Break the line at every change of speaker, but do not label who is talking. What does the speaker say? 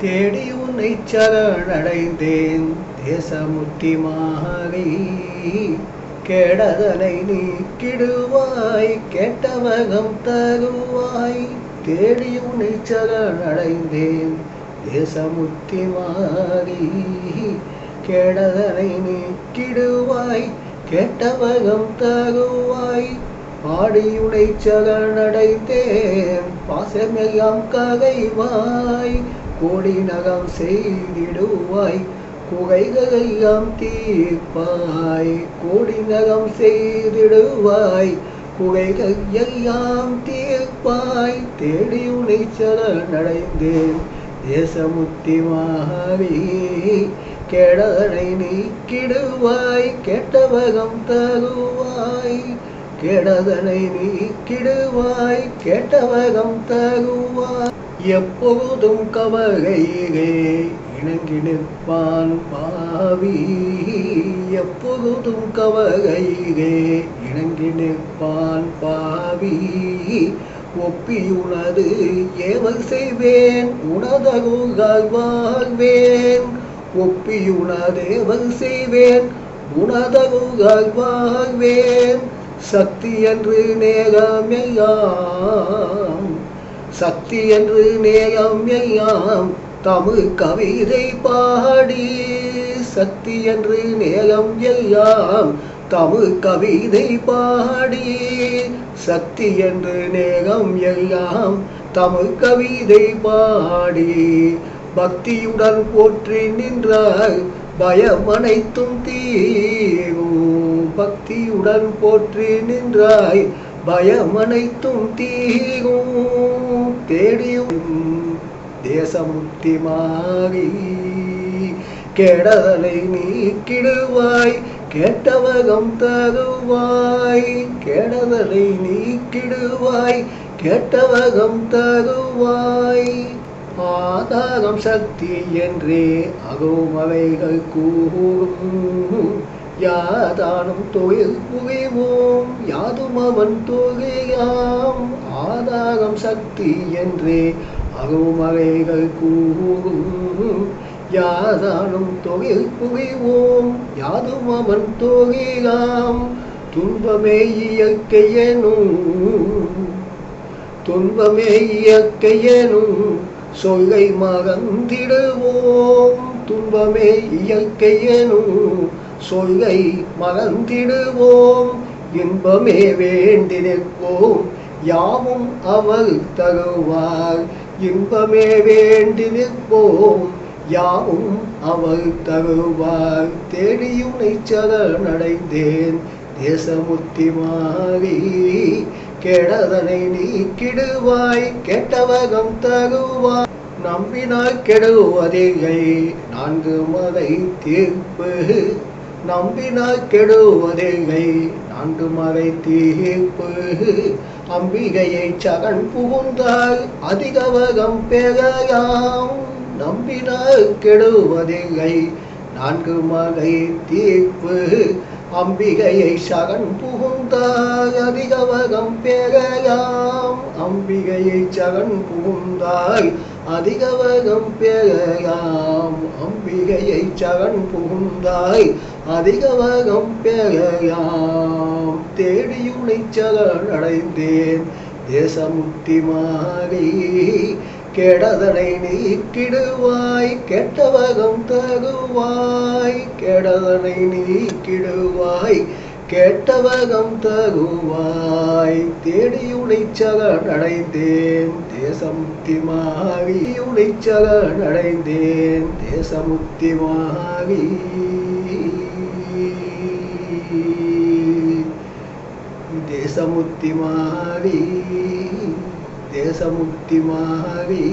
தேடி உன்னை சரணடைந்தேன். தேசமுத்தி மாறி கேடதனை நீக்கிடுவாய் கேட்டவகம் தருவாய். தேடி உன்னை சரணடைந்தேன். தேசமுத்தி மாறி கேடதனை நீக்கிடுவாய் கெட்டவகம் தருவாய். பாடியுடை சரணடைந்தேன். பாசமெல்லாம் ககைவாய். கோடி நகம் செய்திடுவாய் குகைகளெல்லாம் தீர்ப்பாய். கோடி நகம் செய்திடுவாய் குகைகள் தீர்ப்பாய். தேடி உனைச்சல நடைந்தேன் தேசமுத்தி மாவி கெடதனை நீக்கிடுவாய் கெட்டவகம் தருவாய். கெடதனை நீக்கிடுவாய் கெட்டவகம் தருவாய். எப்போதும் கவலையிலே இணங்கி நிற்பான் பாவி. எப்போதும் கவலையிலே இணங்கி நிற்பான் பாவி. ஒப்பி உனது ஏவல் செய்வேன் உனதகுகள் வாழ்வேன். ஒப்பி உனதேவல் செய்வேன் உனதகுகள் வாழ்வேன். சக்தி என்று நேரம் சக்தி என்று நேயம் எல்லாம் தமிழ் கவிதை பாடி. சக்தி என்று நேயம் எல்லாம் தமிழ் கவிதை பாடி. சக்தி என்று நேகம் எல்லாம் தமிழ் கவிதை பாடி. பக்தியுடன் போற்றி நின்றாய். பயம் அனைத்தும் தீரும். பக்தியுடன் போற்றி நின்றாய். பயம் அனைத்தும் தீரும் தேடியும் தேசமுக்தி மாறி கெடதலை நீக்கிடுவாய் கேட்டவகம் தருவாய் கெடதலை நீக்கிடுவாய் கேட்டவகம் தருவாய் ஆதாரம் சக்தி என்றே அகோமவைகள் கூறும். யாதானும் தொழில் புரிவோம் யாதும் அவன் தொகையாம் ஆதாரம் சக்தி என்றே அருமறைகள் கூறும். யாதானும் தொழில் புரிவோம் யாதும் அவன் தொகையாம் துன்பமே இயற்கையனும் துன்பமே இயற்கையனும் சொல்லை மறந்திடுவோம் துன்பமே இயற்கையனும் சொல்லை மறந்திடுவோம் இன்பமே வேண்டி நிற்போம் யாவும் அவள் தருவார் இன்பமே வேண்டி நிற்போம் யாவும் அவள் தருவார் தேடியுனை சரணடைந்தேன். தேசமுத்தி மாறி கெடதனை நீக்கிடுவாய். கெட்டவகம் தருவாய். நம்பினால் கெடுவதில்லை. நான்கு மதை தீர்ப்பு நம்பினால் கெடுவதில்லை. நான்கு மறை தீர்ப்பு. அம்பிகையை சகன் புகுந்தால் அதிகவகம் பெறலாம். நம்பினால் கெடுவதில்லை. நான்கு மறை தீர்ப்பு. அம்பிகையை சகன் புகுந்தாய் அதிகவகம் பெறலாம். அம்பிகையை சகன் புகுந்தாய் அதிகவகம் பெறலாம். அம்பிகையை சகன் புகுந்தாய் அதிகவகம் பெறலாம். தேடியுனை அடைந்தேன் தேசமுக்தி மாறி கெடதனை நீக்கிடுவாய் கெட்டவகம் தகுவாய் கெடதனை நீக்கிடுவாய் கெட்டவகம் தருவாய் தேடியுனை சரணடைந்தேன் தேசமுக்தி மாவி உனை சரணடைந்தேன் தேசமுக்தி மாவி தேசமுத்தி மாறி தேசமுக்தி மாறி